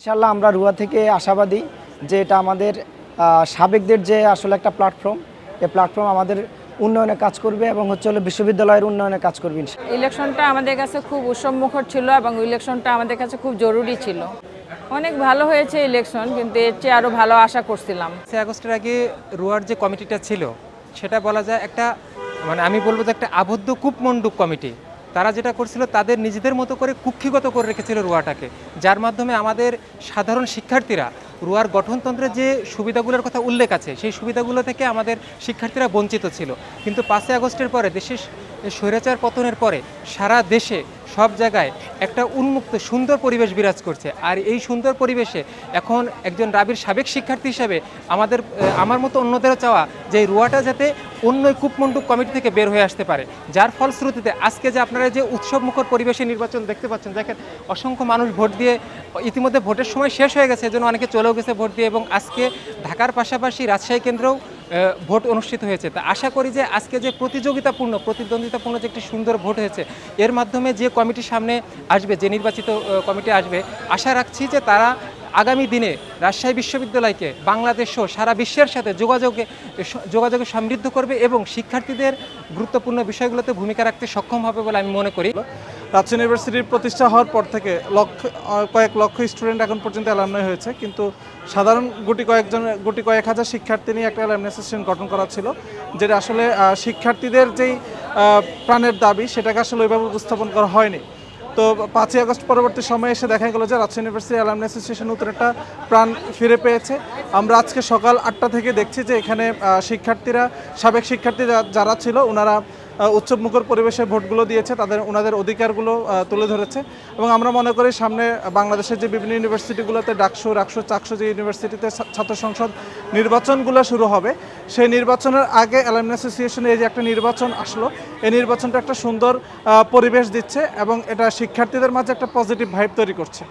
ইনশাল্লাহ আমরা রুয়া থেকে আশাবাদী যে এটা আমাদের সাবেকদের যে আসলে একটা প্ল্যাটফর্ম এই প্ল্যাটফর্ম আমাদের উন্নয়নে কাজ করবে এবং হচ্ছে হলো বিশ্ববিদ্যালয়ের উন্নয়নে কাজ করবে ইলেকশনটা আমাদের কাছে খুব উৎসবমুখর ছিল এবং ইলেকশনটা আমাদের কাছে খুব জরুরি ছিল। অনেক ভালো হয়েছে ইলেকশন কিন্তু এর চেয়ে আরও ভালো আশা করছিলাম। সে আগস্টের আগে রুয়ার যে কমিটিটা ছিল সেটা বলা যায় একটা মানে আমি বলব যে একটা আবদ্ধ কূপমণ্ডুক কমিটি। তারা যেটা করছিল, তাদের নিজেদের মতো করে কুক্ষিগত করে রেখেছিল রুয়াটাকে। যার মাধ্যমে আমাদের সাধারণ শিক্ষার্থীরা রুয়ার গঠনতন্ত্রের যে সুবিধাগুলোর কথা উল্লেখ আছে, সেই সুবিধাগুলো থেকে আমাদের শিক্ষার্থীরা বঞ্চিত ছিল। কিন্তু পাঁচই আগস্টের পরে, দেশের স্বৈরাচার পতনের পরে সারা দেশে সব জায়গায় একটা উন্মুক্ত সুন্দর পরিবেশ বিরাজ করছে। আর এই সুন্দর পরিবেশে এখন একজন রাবির সাবেক শিক্ষার্থী হিসাবে আমাদের আমার মতো অন্যদেরও চাওয়া যে রুয়াটা যাতে অন্য কূপমণ্ডুক কমিটি থেকে বের হয়ে আসতে পারে। যার ফলশ্রুতিতে আজকে যে আপনারা যে উৎসবমুখর পরিবেশে নির্বাচন দেখতে পাচ্ছেন, দেখেন অসংখ্য মানুষ ভোট দিয়ে ইতিমধ্যে ভোটের সময় শেষ হয়ে গেছে, এজন্য অনেকে চলেও গেছে ভোট দিয়ে এবং আজকে ঢাকার পাশাপাশি রাজশাহী কেন্দ্রেও ভোট অনুষ্ঠিত হয়েছে। তা আশা করি যে আজকে যে প্রতিযোগিতাপূর্ণ, প্রতিদ্বন্দ্বিতাপূর্ণ যে একটি সুন্দর ভোট হয়েছে, এর মাধ্যমে যে কমিটির সামনে আসবে, যে নির্বাচিত কমিটি আসবে, আশা রাখছি যে তারা আগামী দিনে রাজশাহী বিশ্ববিদ্যালয়কে, বাংলাদেশ সারা বিশ্বের সাথে যোগাযোগে যোগাযোগে সমৃদ্ধ করবে এবং শিক্ষার্থীদের গুরুত্বপূর্ণ বিষয়গুলোতে ভূমিকা রাখতে সক্ষম হবে বলে আমি মনে করি। রাজশাহী ইউনিভার্সিটির প্রতিষ্ঠা হওয়ার পর থেকে লক্ষ কয়েক লক্ষ স্টুডেন্ট এখন পর্যন্ত অ্যালামনাই হয়েছে। কিন্তু সাধারণ গুটি কয়েকজন, গুটি কয়েক হাজার শিক্ষার্থী নিয়ে একটা অ্যালামনাই অ্যাসোসিয়েশন গঠন করা ছিল, যেটা আসলে শিক্ষার্থীদের যেই প্রাণের দাবি, সেটাকে আসলে ওইভাবে উপস্থাপন করা হয়নি। তো পাঁচই আগস্ট পরবর্তী সময়ে এসে দেখা গেলো যে রাজশাহী ইউনিভার্সিটি অ্যালামনাই অ্যাসোসিয়েশন নতুন একটা প্রাণ ফিরে পেয়েছে। আমরা আজকে সকাল আটটা থেকে দেখছি যে এখানে শিক্ষার্থীরা, সাবেক শিক্ষার্থী যারা ছিল, ওনারা উৎসবমুখর পরিবেশে ভোটগুলো দিয়েছে, তাদের ওনাদের অধিকারগুলো তুলে ধরেছে। এবং আমরা মনে করি সামনে বাংলাদেশের যে বিভিন্ন ইউনিভার্সিটিগুলোতে ডাকসু, রাকসু, চাকসু যে ইউনিভার্সিটিতে ছাত্র সংসদ নির্বাচনগুলো শুরু হবে, সেই নির্বাচনের আগে অ্যালামনি অ্যাসোসিয়েশনে এই যে একটা নির্বাচন আসলো, এই নির্বাচনটা একটা সুন্দর পরিবেশ দিচ্ছে এবং এটা শিক্ষার্থীদের মাঝে একটা পজিটিভ ভাইব তৈরি করছে।